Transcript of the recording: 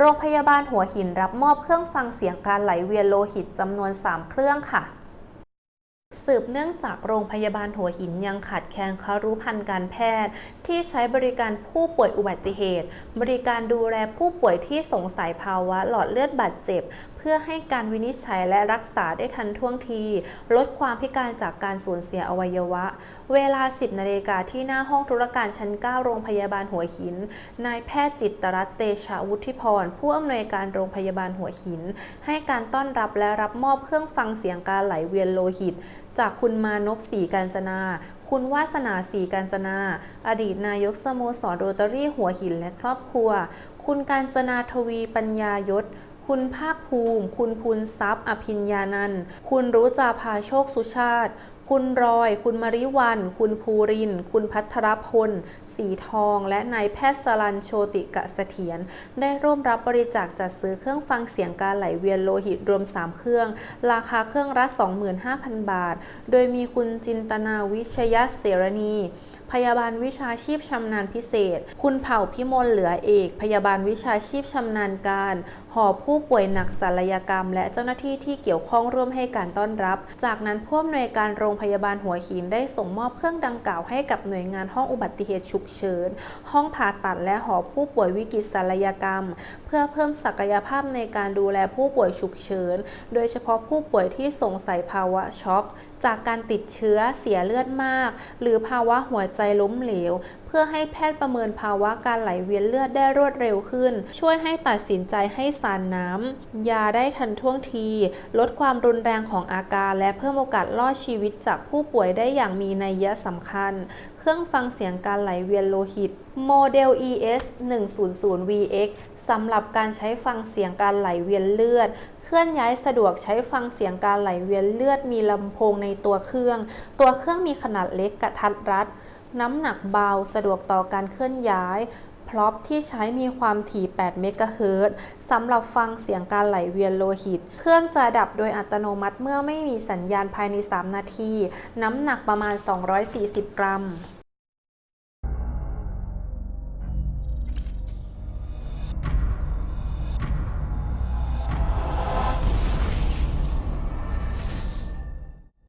โรงพยาบาลหัวหินรับมอบเครื่องฟังเสียงการไหลเวียนโลหิตจำนวน 3 เครื่องค่ะ สืบเนื่องจากโรงพยาบาลหัวหินยังขาดแคลนคารุพันธ์การแพทย์ ที่ใช้บริการผู้ป่วยอุบัติเหตุ บริการดูแลผู้ป่วยที่สงสัยภาวะหลอดเลือดบาดเจ็บเพื่อให้การวินิจฉัยและรักษาได้ทันท่วงที ลดความพิการจากการสูญเสียอวัยวะ เวลา 10 นาฬิกาที่หน้าห้องธุรการชั้น 9 โรงพยาบาลหัวหิน นายแพทย์จิตรัตเตชะวุฒิพร ผู้อำนวยการโรงพยาบาลหัวหิน ให้การต้อนรับและรับมอบเครื่องฟังเสียงการไหลเวียนโลหิต จากคุณมานพศรีการจนาคุณวาสนาศรีการจนา อดีตนายกสโมสรโรตารี่หัวหินและครอบครัว คุณการจนาทวีปัญญายศ คุณภาคภูมิ คุณพูนทรัพย์ อภิญญานันท์ คุณรุจาภาโชคสุชาติ คุณรอย คุณมาริวัน คุณภูริน คุณพัทรพล สีทอง และนายแพทย์สลันโชติกะเสถียรได้ร่วมรับบริจาคจัดซื้อเครื่องฟังเสียงการไหลเวียนโลหิตรวม 3 เครื่อง ราคาเครื่องละ 25,000 บาท โดยมีคุณจินตนาวิชยเสรณีพยาบาลวิชาชีพชำนาญพิเศษ คุณเผ่าพิมลเหลือเอก พยาบาลวิชาชีพชำนาญการ หอผู้ป่วยหนักศัลยกรรม และเจ้าหน้าที่ที่เกี่ยวข้องร่วมให้การต้อนรับ จากนั้นผู้อำนวยการโรงพยาบาลหัวหินได้ส่งมอบเครื่องดังกล่าวให้กับหน่วยงานห้องอุบัติเหตุฉุกเฉิน ห้องผ่าตัดและหอผู้ป่วยวิกฤตศัลยกรรม เพื่อเพิ่มศักยภาพในการดูแลผู้ป่วยฉุกเฉิน โดยเฉพาะผู้ป่วยที่สงสัยภาวะช็อกจากการติดเชื้อเสียเลือดมาก หรือภาวะหัวใจล้มเหลว เพื่อให้แพทย์ประเมินภาวะการไหลเวียนเลือดได้รวดเร็วขึ้น ช่วยให้ตัดสินใจให้สารน้ำยาได้ทันท่วงที ลดความรุนแรงของอาการ และเพิ่มโอกาสรอดชีวิตจากผู้ป่วยได้อย่างมีนัยยะสำคัญ เครื่องฟังเสียงการไหลเวียนโลหิต โมเดล ES 100 VX สำหรับการใช้ฟังเสียงการไหลเวียนเลือด เคลื่อนย้ายสะดวกใช้ฟังเสียงการไหลเวียนเลือดมีลำโพงในตัวเครื่อง ตัวเครื่องมีขนาดเล็กกระทัดรัด น้ำหนักเบาสะดวกต่อการเคลื่อนย้ายพร็อพที่ใช้มีความถี่ 8 เมกะเฮิรตซ์สำหรับฟังเสียงการไหลเวียนโลหิต เครื่องจะดับโดยอัตโนมัติเมื่อไม่มีสัญญาณภายใน 3 นาที น้ำหนักประมาณ 240 กรัม